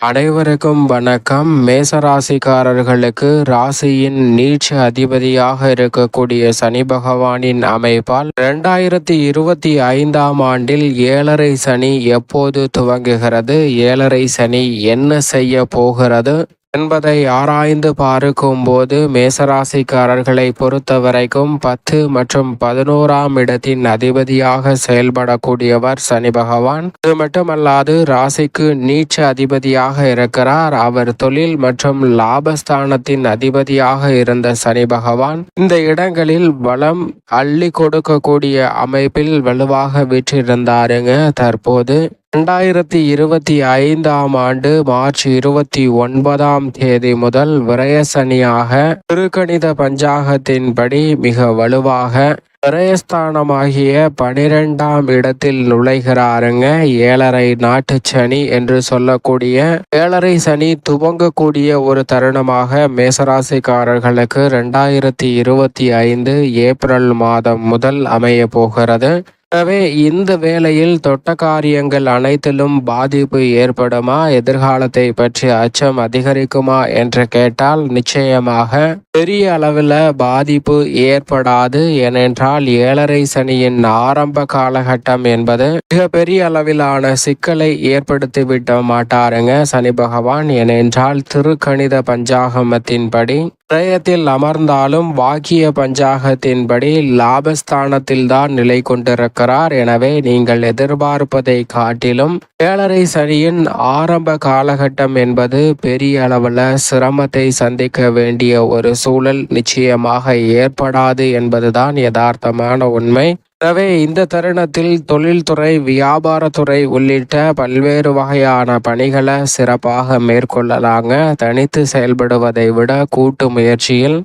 அனைவருக்கும் வணக்கம். மேசராசிக்காரர்களுக்கு ராசியின் நீட்ச அதிபதியாக இருக்கக்கூடிய சனி பகவானின் அமைப்பால் இரண்டாயிரத்தி இருபத்தி ஐந்தாம் ஆண்டில் ஏழரை சனி எப்போது துவங்குகிறது? ஏழரை சனி என்ன செய்ய போகிறது? என்பதை ஆராய்ந்து பார்க்கும்போது மேசராசிக்காரர்களை பொறுத்தவரைக்கும் பத்து மற்றும் பதினோராம் இடத்தின் அதிபதியாக செயல்படக்கூடியவர் சனி பகவான். அது மட்டுமல்லாது ராசிக்கு நீச்ச அதிபதியாக இருக்கிறார். அவர் தொழில் மற்றும் லாபஸ்தானத்தின் அதிபதியாக இருந்த சனி பகவான் இந்த இடங்களில் வளம் அள்ளி கொடுக்கக்கூடிய அமைப்பில் வலுவாக விற்றிருந்தாருங்க. தற்போது இரண்டாயிரத்தி இருபத்தி ஐந்தாம் ஆண்டு மார்ச் இருபத்தி ஒன்பதாம் தேதி முதல் விரயசனியாக திருக்கணித பஞ்சாகத்தின்படி மிக வலுவாக விரயஸ்தானமாகிய பனிரெண்டாம் இடத்தில் நுழைகிறாருங்க ஏழரை நாட்டு சனி என்று சொல்லக்கூடிய ஏழரை சனி துவங்கக்கூடிய ஒரு தருணமாக மேசராசிக்காரர்களுக்கு ரெண்டாயிரத்தி இருபத்தி ஐந்து ஏப்ரல் மாதம் முதல் அமைய போகிறது. எனவே இந்த வேளையில் தொட்ட காரியங்கள் அனைத்திலும் பாதிப்பு ஏற்படுமா? எதிர்காலத்தை பற்றி அச்சம் அதிகரிக்குமா? என்று கேட்டால் நிச்சயமாக பெரிய அளவில் பாதிப்பு ஏற்படாது. ஏனென்றால் ஏழரை சனியின் ஆரம்ப காலகட்டம் என்பது மிக பெரிய அளவிலான சிக்கலை ஏற்படுத்தி விட மாட்டாருங்க சனி பகவான். ஏனென்றால் திருக்கணித பஞ்சாகமத்தின்படி பிரயத்தில் அமர்ந்தாலும் வாக்கிய பஞ்சாகத்தின்படி லாபஸ்தானத்தில்தான் நிலை கொண்டிருக்கிறார். எனவே நீங்கள் எதிர்பார்ப்பதை காட்டிலும் ஏழரை சனியின் ஆரம்ப காலகட்டம் என்பது பெரிய அளவில் சிரமத்தை சந்திக்க வேண்டிய ஒரு சூழல் நிச்சயமாக ஏற்படாது என்பதுதான் யதார்த்தமான உண்மை. எனவே இந்த தருணத்தில் தொழில்துறை வியாபாரத்துறை உள்ளிட்ட பல்வேறு வகையான பணிகளை சிறப்பாக மேற்கொள்ளலாங்க. தனித்து செயல்படுவதை விட கூட்டு முயற்சியில்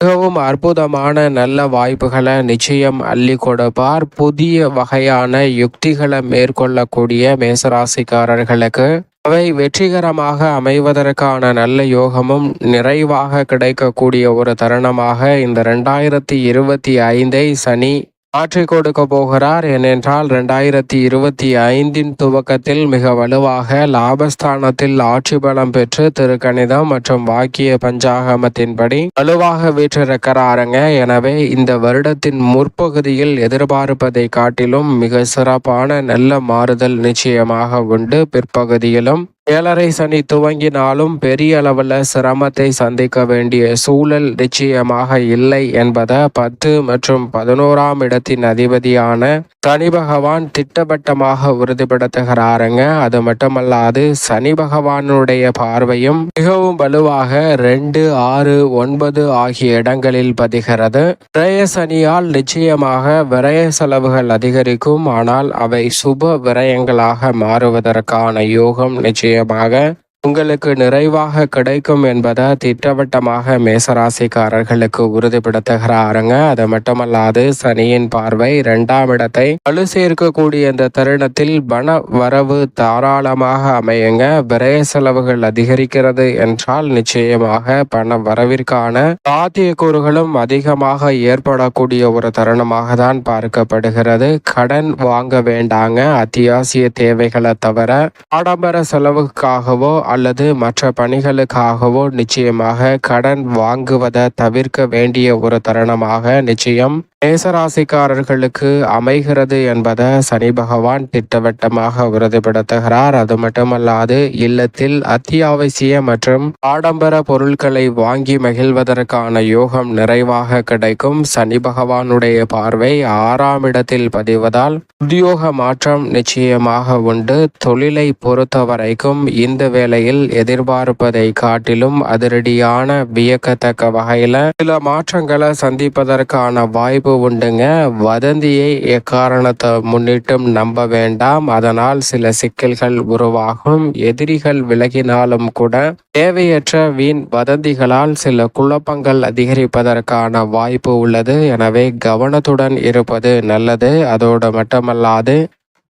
மிகவும் அற்புதமான நல்ல வாய்ப்புகளை நிச்சயம் அள்ளி கொடுப்பார். புதிய வகையான யுக்திகளை மேற்கொள்ளக்கூடிய மேசராசிக்காரர்களுக்கு அவை வெற்றிகரமாக அமைவதற்கான நல்ல யோகமும் நிறைவாக கிடைக்கக்கூடிய ஒரு தருணமாக இந்த ரெண்டாயிரத்தி இருபத்தி ஐந்தை சனி மாற்றிக் கொடுக்க போகிறார் ஏனென்றால் ரெண்டாயிரத்தி இருபத்தி ஐந்தின் துவக்கத்தில் மிக வலுவாக லாபஸ்தானத்தில் ஆட்சி பலம் பெற்று திருக்கணிதம் மற்றும் வாக்கிய பஞ்சாகமத்தின்படி வலுவாக வீற்றிருக்கிறாருங்க. எனவே இந்த வருடத்தின் முற்பகுதியில் எதிர்பார்ப்பதை காட்டிலும் மிக சிறப்பான நல்ல மாறுதல் நிச்சயமாக உண்டு. பிற்பகுதியிலும் ஏழரை சனி துவங்கினாலும் பெரிய அளவில் சிரமத்தை சந்திக்க வேண்டிய சூழல் நிச்சயமாக இல்லை என்பதை பத்து மற்றும் பதினோராம் இடத்தின் அதிபதியான சனி பகவான் திட்டவட்டமாக உறுதிப்படுத்துகிறாருங்க. அது மட்டுமல்லாது சனி பகவானுடைய பார்வையும் மிகவும் வலுவாக ரெண்டு ஆறு ஒன்பது ஆகிய இடங்களில் பதிகிறது. விரய சனியால் நிச்சயமாக விரய செலவுகள் அதிகரிக்கும். ஆனால் அவை சுப விரயங்களாக மாறுவதற்கான யோகம் நிச்சயமாக உங்களுக்கு நிறைவாக கிடைக்கும் என்பதை திட்டவட்டமாக மேசராசிக்காரர்களுக்கு உறுதிப்படுத்துகிறாருங்க. அது மட்டுமல்லாது சனியின் பார்வை இரண்டாம் இடத்தை வலு சேர்க்கக்கூடிய இந்த தருணத்தில் பண வரவு தாராளமாக அமையுங்க. விரைய செலவுகள் அதிகரிக்கிறது என்றால் நிச்சயமாக பண வரவிற்கான சாத்தியக்கூறுகளும் அதிகமாக ஏற்படக்கூடிய ஒரு தருணமாக தான் பார்க்கப்படுகிறது. கடன் வாங்க வேண்டாங்க. அத்தியாவசிய தேவைகளை தவிர ஆடம்பர செலவுக்காகவோ அல்லது மற்ற பணிகளுக்காகவோ நிச்சயமாக கடன் வாங்குவதை தவிர்க்க வேண்டிய ஒரு தருணமாக நிச்சயம். மேசராசிக்காரர்களுக்கு அமைகிறது என்பதை சனி பகவான் திட்டவட்டமாக உறுதிப்படுத்துகிறார். அது மட்டுமல்லாது இல்லத்தில் அத்தியாவசிய மற்றும் ஆடம்பர பொருட்களை வாங்கி மகிழ்வதற்கான யோகம் நிறைவாக கிடைக்கும். சனி பகவானுடைய பார்வை ஆறாம் இடத்தில் பதிவதால் உத்தியோக மாற்றம் நிச்சயமாக உண்டு. தொழிலை பொறுத்த வரைக்கும் இந்த வகையில் எதிர்பார்ப்பதை காட்டிலும் அதிரடியான வியக்கத்தக்க வகையில சில மாற்றங்களை சந்திப்பதற்கான வாய்ப்பு உண்டுங்க. வதந்தியை எக்காரணத்தை முன்னிட்டும் நம்ப வேண்டாம். அதனால் சில சிக்கல்கள் உருவாகும். எதிரிகள் விலகினாலும் கூட தேவையற்ற வீண் வதந்திகளால் சில குழப்பங்கள் அதிகரிப்பதற்கான வாய்ப்பு உள்ளது. எனவே கவனத்துடன் இருப்பது நல்லது. அதோடு மட்டுமல்லாது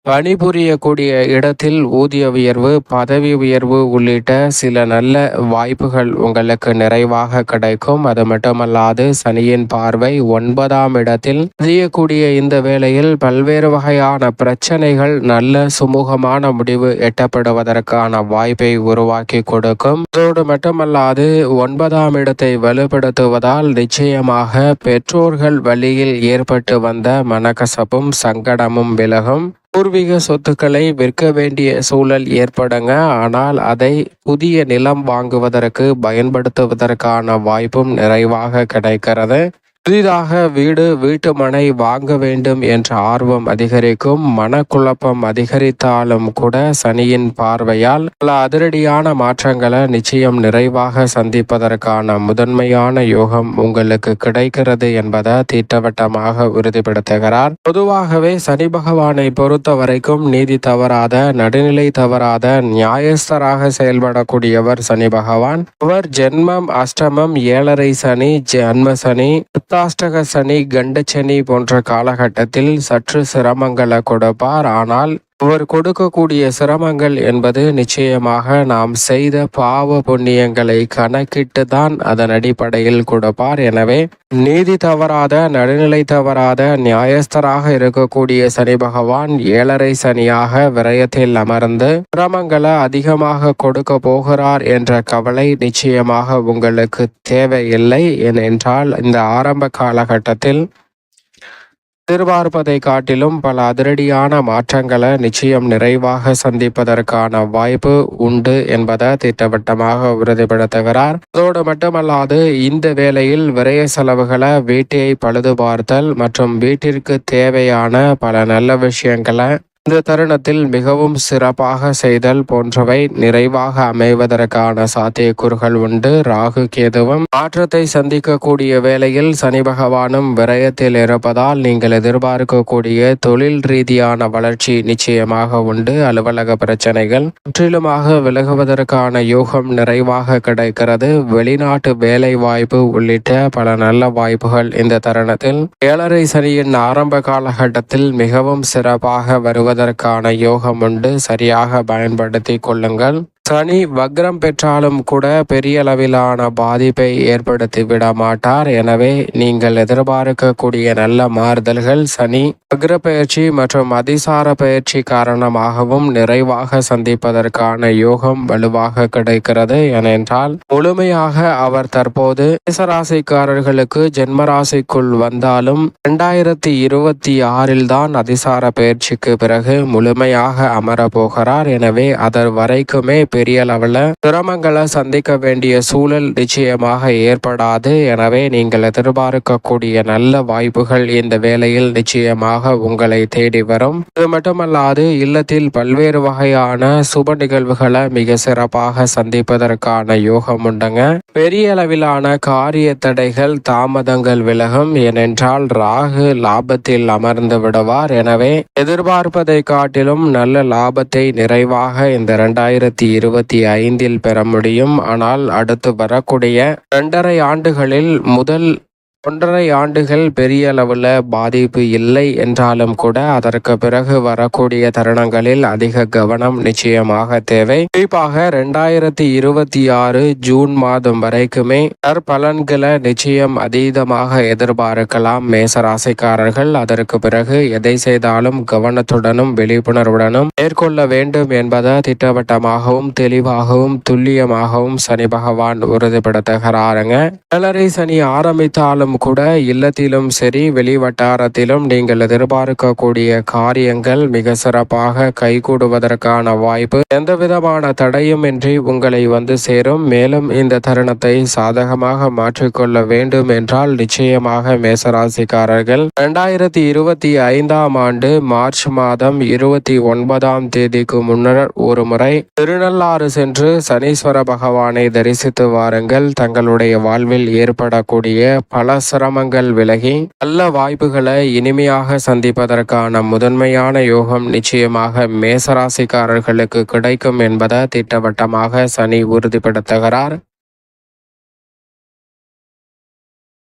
பணிபுரியக்கூடிய இடத்தில் ஊதிய உயர்வு பதவி உயர்வு உள்ளிட்ட சில நல்ல வாய்ப்புகள் உங்களுக்கு நிறைவாக கிடைக்கும். அது மட்டுமல்லாது சனியின் பார்வை ஒன்பதாம் இடத்தில் செய்யக்கூடிய இந்த வேளையில் பல்வேறு வகையான பிரச்சனைகள் நல்ல சுமூகமான முடிவு எட்டப்படுவதற்கான வாய்ப்பை உருவாக்கி கொடுக்கும். அதோடு மட்டுமல்லாது ஒன்பதாம் இடத்தை வலுப்படுத்துவதால் நிச்சயமாக பெற்றோர்கள் வழியில் ஏற்பட்டு வந்த மனக்கசப்பும் சங்கடமும் விலகும். பூர்வீக சொத்துக்களை விற்க வேண்டிய சூழல் ஏற்படுங்க. ஆனால் அதை புதிய நிலம் வாங்குவதற்கு பயன்படுத்துவதற்கான வாய்ப்பும் நிறைவாக கிடைக்கிறது. புதிதாக வீடு வீட்டு மனை வாங்க வேண்டும் என்ற ஆர்வம் அதிகரிக்கும் மனக்குழப்பம் அதிகரித்தாலும் கூட சனியின் பார்வையால் பல அதிரடியான மாற்றங்களை நிச்சயம் நிறைவாக சந்திப்பதற்கான முதன்மையான யோகம் உங்களுக்கு கிடைக்கிறது என்பதை திட்டவட்டமாக உறுதிப்படுத்துகிறார். பொதுவாகவே சனி பகவானை பொறுத்த வரைக்கும் நீதி தவறாத நடுநிலை தவறாத நியாயஸ்தராக செயல்படக்கூடியவர் சனி பகவான். அவர் ஜென்மம் அஷ்டமம் ஏழரை சனி ஜன்ம சனி அஷ்டாஷ்டக சனி கண்டச்சனி போன்ற காலகட்டத்தில் சற்று சிரமங்களை கொடுப்பார். ஆனால் அவர் கொடுக்கக்கூடிய சிரமங்கள் என்பது நிச்சயமாக நாம் செய்த பாவ புண்ணியங்களை கணக்கிட்டு தான் அதன் அடிப்படையில் கொடுப்பார். எனவே நீதி தவறாத நடுநிலை தவறாத நியாயஸ்தராக இருக்கக்கூடிய சனி பகவான் ஏழரை சனியாக விரயத்தில் அமர்ந்து சிரமங்களை அதிகமாக கொடுக்க போகிறார் என்ற கவலை நிச்சயமாக உங்களுக்கு தேவையில்லை. ஏனென்றால் இந்த ஆரம்ப காலகட்டத்தில் எதிர்பார்ப்பதை காட்டிலும் பல அதிரடியான மாற்றங்களை நிச்சயம் நிறைவாக சந்திப்பதற்கான வாய்ப்பு உண்டு என்பதை திட்டவட்டமாக உறுதிப்படுத்துகிறார். அதோடு மட்டுமல்லாது இந்த வேளையில் விரய செலவுகளை வீட்டை பழுது பார்த்தல் மற்றும் வீட்டிற்கு தேவையான பல நல்ல விஷயங்களை இந்த தருணத்தில் மிகவும் சிறப்பாக செய்தல் போன்றவை நிறைவாக அமைவதற்கான சாத்தியக்கூறுகள் உண்டு. ராகு கேதுவும் மாற்றத்தை சந்திக்கக்கூடிய வேளையில் சனி பகவானும் விரயத்தில் இருப்பதால் நீங்கள் எதிர்பார்க்கக்கூடிய தொழில் ரீதியான வளர்ச்சி நிச்சயமாக உண்டு. அலுவலக பிரச்சனைகள் முற்றிலுமாக விலகுவதற்கான யோகம் நிறைவாக கிடைக்கிறது. வெளிநாட்டு வேலை வாய்ப்பு உள்ளிட்ட பல நல்ல வாய்ப்புகள் இந்த தருணத்தில். ஏழரை சனியின் ஆரம்ப காலகட்டத்தில் மிகவும் சிறப்பாக வருவது பெறுவதற்கான யோகம் உண்டு சரியாக பயன்படுத்தி கொள்ளுங்கள். சனி வக்ரம் பெற்றாலும் கூட பெரிய அளவிலான பாதிப்பை ஏற்படுத்தி விட மாட்டார். எனவே நீங்கள் எதிர்பார்க்கக்கூடிய நல்ல மாறுதல்கள் சனி வக்ர பயிற்சி மற்றும் அதிசார பயிற்சி காரணமாகவும் நிறைவாக சந்திப்பதற்கான யோகம் வலுவாக கிடைக்கிறது. ஏனென்றால் முழுமையாக அவர் தற்போது மேசராசிக்காரர்களுக்கு ஜென்மராசிக்குள் வந்தாலும் இரண்டாயிரத்தி இருபத்தி ஆறில் தான் அதிசார பயிற்சிக்கு பிறகு முழுமையாக அமர போகிறார். எனவே அதர் வரைக்குமே பெரிய அளவில் சிரமங்களை சந்திக்க வேண்டிய சூழல் நிச்சயமாக ஏற்படாது. எனவே நீங்கள் எதிர்பார்க்கக்கூடிய நல்ல வாய்ப்புகள் இந்த வேலையில் நிச்சயமாக உங்களை தேடி வரும். இது மட்டுமல்லாது இல்லத்தில் பல்வேறு வகையான சுப நிகழ்வுகளை மிக சிறப்பாக சந்திப்பதற்கான யோகம் உண்டுங்க. பெரிய அளவிலான காரிய தடைகள் தாமதங்கள் விலகும். ஏனென்றால் ராகு லாபத்தில் அமர்ந்து விடுவார். எனவே எதிர்பார்ப்பதை காட்டிலும் நல்ல லாபத்தை நிறைவாக இந்த இரண்டாயிரத்தி இருபத்தி ஐந்தில் பெற முடியும். ஆனால் அடுத்து வரக்கூடிய இரண்டரை ஆண்டுகளில் முதல் ஒன்றரை ஆண்டுகள் பெரிய அளவில் பாதிப்பு இல்லை என்றாலும் கூட அதற்கு பிறகு வரக்கூடிய தருணங்களில் அதிக கவனம் நிச்சயமாக தேவை. குறிப்பாக ரெண்டாயிரத்தி இருபத்தி ஆறு ஜூன் மாதம் வரைக்குமே பலன்களை நிச்சயம் அதீதமாக எதிர்பார்க்கலாம். மேசராசிக்காரர்கள் அதற்கு பிறகு எதை செய்தாலும் கவனத்துடனும் விழிப்புணர்வுடனும் மேற்கொள்ள வேண்டும் என்பதை திட்டவட்டமாகவும் தெளிவாகவும் துல்லியமாகவும் சனி பகவான் உறுதிப்படுத்துகிறாருங்க. சனி ஆரம்பித்தாலும் கூட இல்லத்திலும் சரி வெளி வட்டாரத்திலும் நீங்கள் எதிர்பார்க்கக்கூடிய காரியங்கள் மிக சிறப்பாக கைகூடுவதற்கான வாய்ப்பு. எந்த விதமான தடையும் இன்றி உங்களை வந்து சேரும். மேலும் இந்த தருணத்தை சாதகமாக மாற்றிக்கொள்ள வேண்டும் என்றால் நிச்சயமாக மேசராசிக்காரர்கள். இரண்டாயிரத்தி இருபத்தி ஐந்தாம் ஆண்டு மார்ச் மாதம் இருபத்தி ஒன்பதாம் தேதிக்கு முன்னர் ஒரு முறை திருநள்ளாறு சென்று சனீஸ்வர பகவானை தரிசித்து வாருங்கள். தங்களுடைய வாழ்வில் ஏற்படக்கூடிய பல சிரமங்கள் விலகி நல்ல வாய்ப்புகளை இனிமையாக சந்திப்பதற்கான முதன்மையான யோகம் நிச்சயமாக மேசராசிக்காரர்களுக்கு கிடைக்கும் என்பதை திட்டவட்டமாக சனி உறுதிப்படுத்துகிறார்.